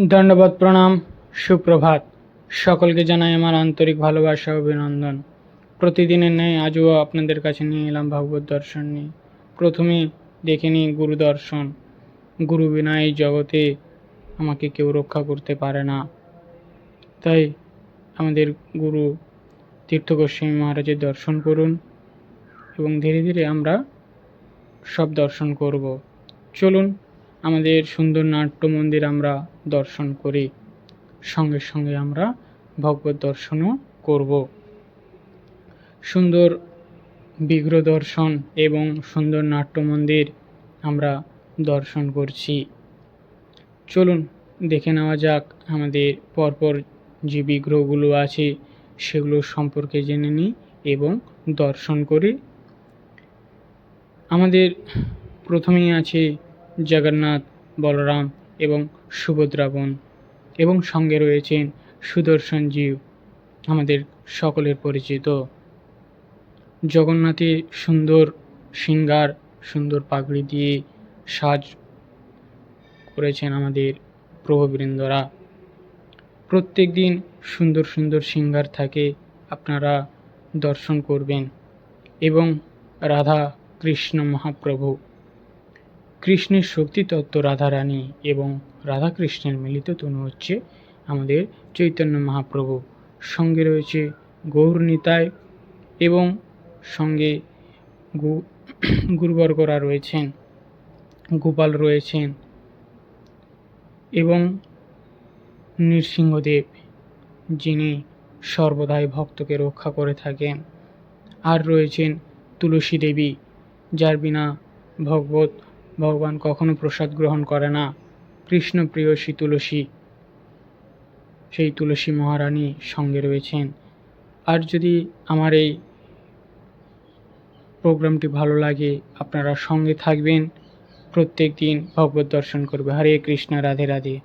দণ্ডবত প্রণাম, সুপ্রভাত। সকলকে জানাই আমার আন্তরিক ভালোবাসা অভিনন্দন। প্রতিদিনের ন্যায় আজও আপনাদের কাছে নিয়ে এলাম ভাগবত দর্শন নিয়ে। প্রথমে দেখে নিই গুরু দর্শন। গুরু বিনা এই জগতে আমাকে কেউ রক্ষা করতে পারে না। তাই আমাদের গুরু তীর্থ গোস্বামী মহারাজের দর্শন করুন এবং ধীরে ধীরে আমরা সব দর্শন করব। চলুন আমাদের সুন্দর নাট্য মন্দির আমরা দর্শন করি। সঙ্গে সঙ্গে আমরা ভগবত দর্শনও করব। সুন্দর বিগ্রহ দর্শন এবং সুন্দর নাট্য মন্দির আমরা দর্শন করছি। চলুন, দেখে নেওয়া যাক আমাদের পরপর যে বিগ্রহগুলো আছে, সেগুলো সম্পর্কে জেনে নিই এবং দর্শন করি। আমাদের প্রথমেই আছে জগন্নাথ, বলরাম এবং সুভদ্রাবন এবং সঙ্গে রয়েছেন সুদর্শন জীব, আমাদের সকলের পরিচিত। জগন্নাথের সুন্দর সিঙ্গার, সুন্দর পাগড়ি দিয়ে সাজ করেছেন আমাদের প্রভুবৃন্দরা। প্রত্যেক দিন সুন্দর সুন্দর সিঙ্গার থাকে, আপনারা দর্শন করবেন এবং রাধা কৃষ্ণ মহাপ্রভু। কৃষ্ণের শক্তি তত্ত্ব রাধারানী এবং রাধাকৃষ্ণের মিলিত তনু হচ্ছে আমাদের চৈতন্য মহাপ্রভু। সঙ্গে রয়েছে গৌর নিতাই এবং সঙ্গে গুরুবর্গরা রয়েছেন, গোপাল রয়েছেন এবং নৃসিংহদেব, যিনি সর্বদাই ভক্তকে রক্ষা করে থাকেন। আর রয়েছেন তুলসী দেবী, যার বিনা ভগবত ভগবান কখনো প্রসাদ গ্রহণ করে না। কৃষ্ণ প্রিয়সী তুলসী। সেই তুলসী মহারানী সঙ্গে রয়েছেন। আর যদি আমার এই প্রোগ্রামটি ভালো লাগে, আপনারা সঙ্গে থাকবেন। প্রত্যেক দিন ভগবত দর্শন করবে। হরে কৃষ্ণ, রাধে রাধে।